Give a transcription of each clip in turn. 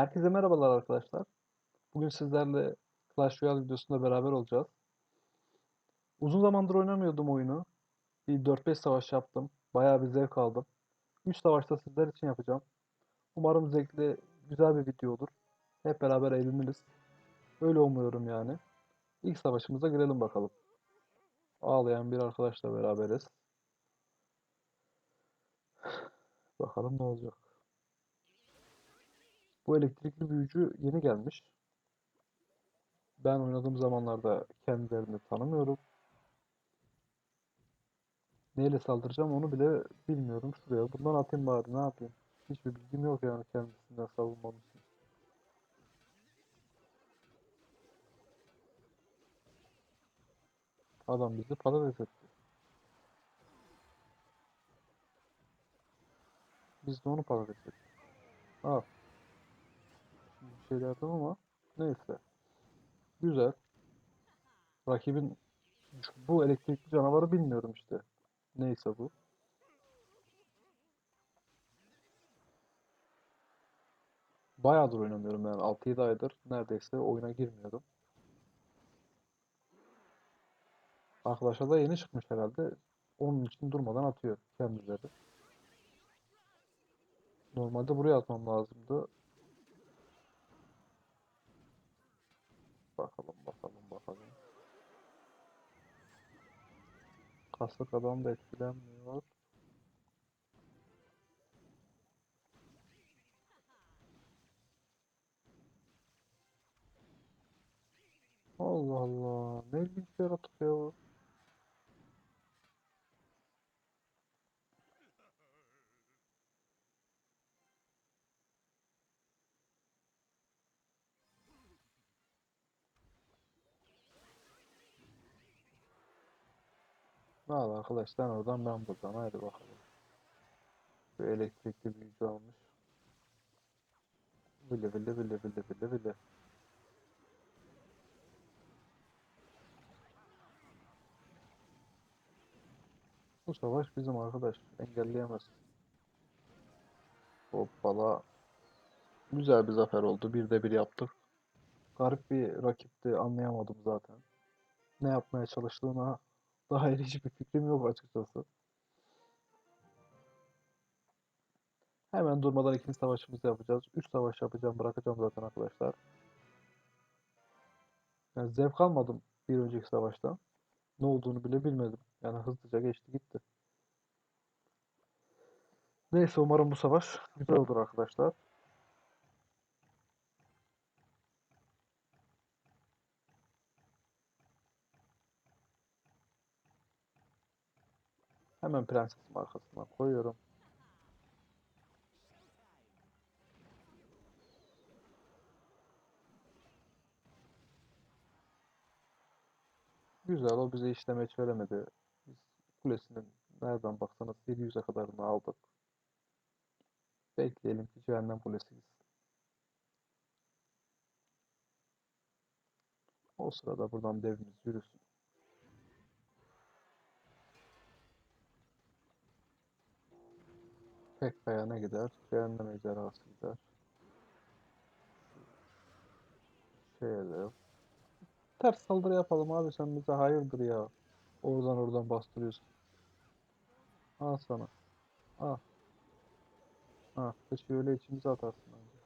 Herkese merhabalar arkadaşlar. Bugün sizlerle Clash Royale videosunda beraber olacağız. Uzun zamandır oynamıyordum oyunu. Bir 4-5 savaş yaptım. Bayağı bir zevk aldım. 3 savaşta sizler için yapacağım. Umarım zevkli, güzel bir video olur. Hep beraber eğleniriz. Öyle umuyorum yani. İlk savaşımıza girelim bakalım. Ağlayan bir arkadaşla beraberiz. Bakalım ne olacak. Bu elektrikli büyücü yeni gelmiş. Ben oynadığım zamanlarda kendilerini tanımıyorum. Neyle saldıracağım onu bile bilmiyorum şuraya. Bundan atayım bari ne yapayım. Hiçbir bilgim yok yani kendisinden savunmam için. Adam bizi patates etti. Biz de onu patates ettik. Al. Derdim ama neyse. Güzel. Rakibin bu elektrikli canavarı bilmiyorum işte. Neyse bu. Bayağıdır oynamıyorum yani 6-7 aydır neredeyse oyuna girmiyordum. Arkadaşlar da yeni çıkmış herhalde. Onun için durmadan atıyor kendileri. Normalde buraya atmam lazımdı. Bakalım bakalım bakalım. Kasık adam da etkilenmiyor. Allah Allah. Ne ilginç bir yaratık ya Al arkadaş sen oradan ben buradan haydi bakalım. Bir elektrikli büyücü almış. Vile vile vile vile vile vile. Bu savaş bizim arkadaş. Engelleyemez. Hoppala. Güzel bir zafer oldu. Bir de bir yaptık. Garip bir rakipti. Anlayamadım zaten. Ne yapmaya çalıştığına dair hiçbir fikrim yok açıkçası. Hemen durmadan ikinci savaşımızı yapacağız. Üç savaş yapacağım. Bırakacağım zaten arkadaşlar. Yani zevk almadım bir önceki savaştan. Ne olduğunu bile bilmedim. Yani hızlıca geçti gitti. Neyse umarım bu savaş güzel olur arkadaşlar. Hemen prensesim arkasından koyuyorum. Güzel o bize işlemeç veremedi. Biz kulesinin nereden baksanız 700'e kadarını aldık. Bekleyelim ki cehennem kulesi gitsin. O sırada buradan devimiz yürüsün. Pekka'ya ne gider? Cehennem ejderhası gider. Şeye de yok. Ters saldırı yapalım abi sen bize hayırdır ya. Oradan oradan bastırıyorsun. Al sana. Al. Ha, keşke öyle içimize atarsın bence.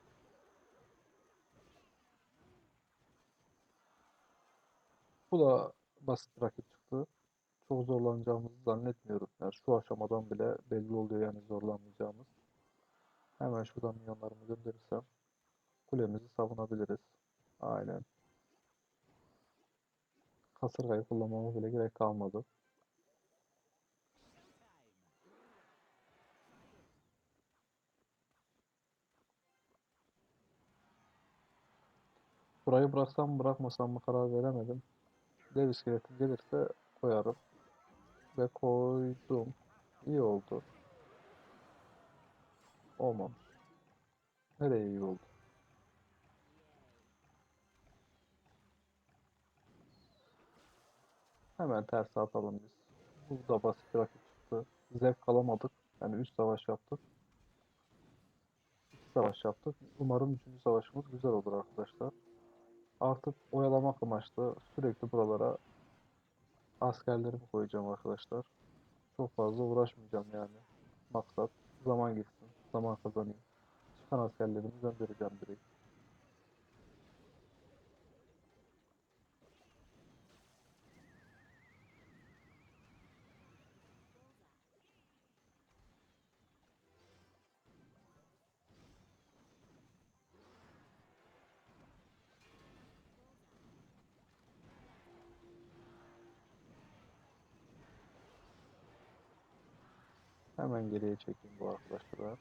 Bu da basit rakip. Çok zorlanacağımızı zannetmiyorum. Yani şu aşamadan bile belli oluyor yani zorlanmayacağımız. Hemen şuradan milyonlarımı gönderirsem kulemizi savunabiliriz. Aynen. Kasırgayı kullanmama bile gerek kalmadı. Burayı bıraksam bırakmasam mı karar veremedim. Dev iskeletim gelirse koyarım. Ve koydum. İyi oldu. Olmamış. Nereye iyi oldu? Hemen ters atalım biz. Bu da basit rakip çıktı. Zevk alamadık. Yani üst savaş yaptık. savaş yaptık. Umarım üçüncü savaşımız güzel olur arkadaşlar. Artık oyalamak amaçlı sürekli buralara askerlerimi koyacağım arkadaşlar. Çok fazla uğraşmayacağım yani. Maksat zaman gitsin, zaman kazanayım. Çıkan askerlerimi göndereceğim direkt. Hemen geriye çekeyim bu arkadaşlar.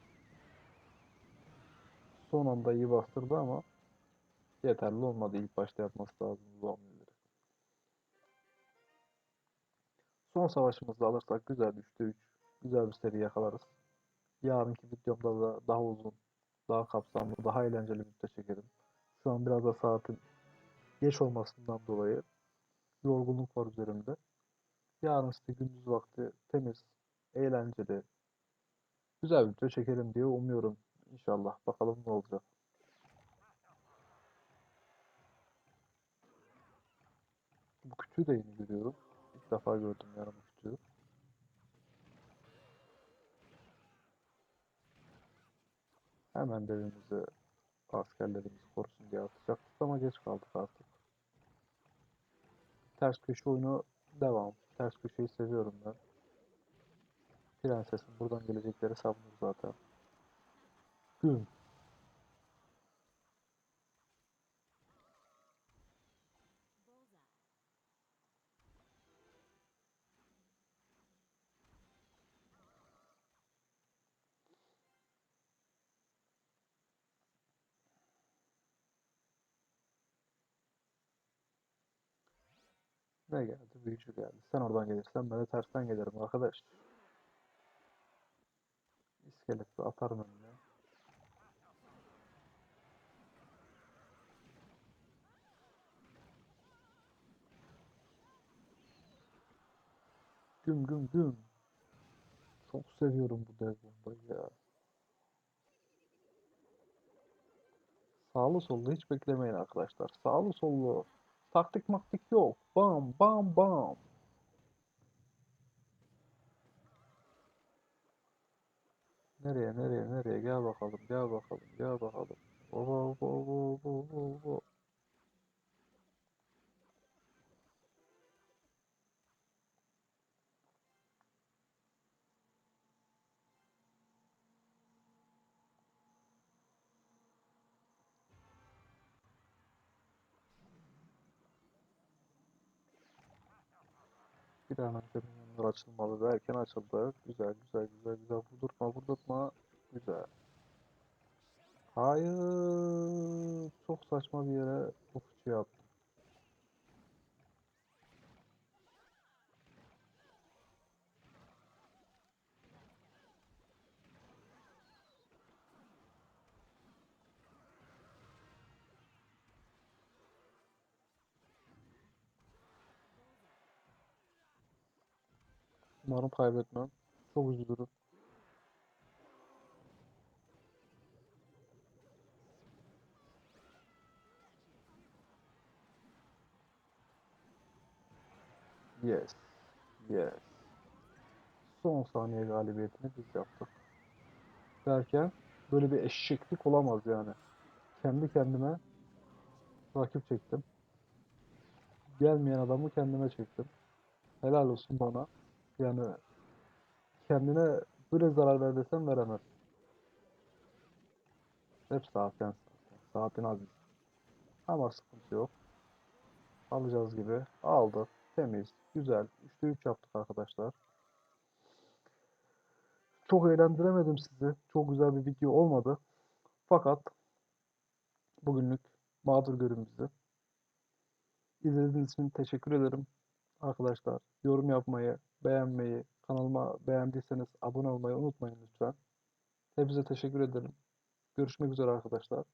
Son anda iyi bastırdı ama yeterli olmadı. İlk başta yapması lazım bu hamleleri. Son savaşımızda alırsak güzel 3'te 3. Güzel bir seri yakalarız. Yarınki videomda da daha uzun, daha kapsamlı, daha eğlenceli bir video çekerim. Şu an biraz da saatin geç olmasından dolayı yorgunluk var üzerimde. Yarın işte gündüz vakti temiz, eğlenceli, güzel bir video çekelim diye umuyorum. İnşallah. Bakalım ne olacak. Bu kütüğü de yeni görüyorum. İlk defa gördüm yani bu kütüğü. Hemen devimizi askerlerimizi korusun diye atacaktık ama geç kaldık artık. Ters köşe oyunu devam. Ters köşeyi seviyorum ben. Prensesin buradan gelecekleri savunur zaten. Güm. Ne geldi? Büyücü geldi. Sen oradan gelirsen ben de tersten gelirim arkadaş. İskeleti atarım önüne. Güm güm güm. Çok seviyorum bu dev bombayı ya. Sağlı sollu hiç beklemeyin arkadaşlar. Sağlı sollu. Taktik maktik yok. Bam bam bam. Nereye nereye nereye gel bakalım gel bakalım gel bakalım. Oba oba oba oba oba oba. Bir an önce minyonlar açılmalı derken açıldı. Güzel güzel güzel güzel. Vurdurtma vurdurtma. Güzel. Hayır. Çok saçma bir yere bu fıçıyı Umarım kaybetmem. Çok üzülürüm. Yes. Yes. Son saniye galibiyetini biz yaptık. Derken böyle bir eşeklik olamaz yani. Kendi kendime rakip çektim. Gelmeyen adamı kendime çektim. Helal olsun bana. Yani kendine böyle zarar ver desem veremez. Hep saatten. Saatin aziz. Ama sıkıntı yok. Alacağız gibi. Aldık. Temiz. Güzel. 3'te 3 yaptık arkadaşlar. Çok eğlendiremedim sizi. Çok güzel bir video olmadı. Fakat bugünlük mağdur görün bizi. İzlediğiniz için teşekkür ederim. Arkadaşlar yorum yapmayı, beğenmeyi, kanalıma beğendiyseniz abone olmayı unutmayın lütfen. Hepinize teşekkür ederim. Görüşmek üzere arkadaşlar.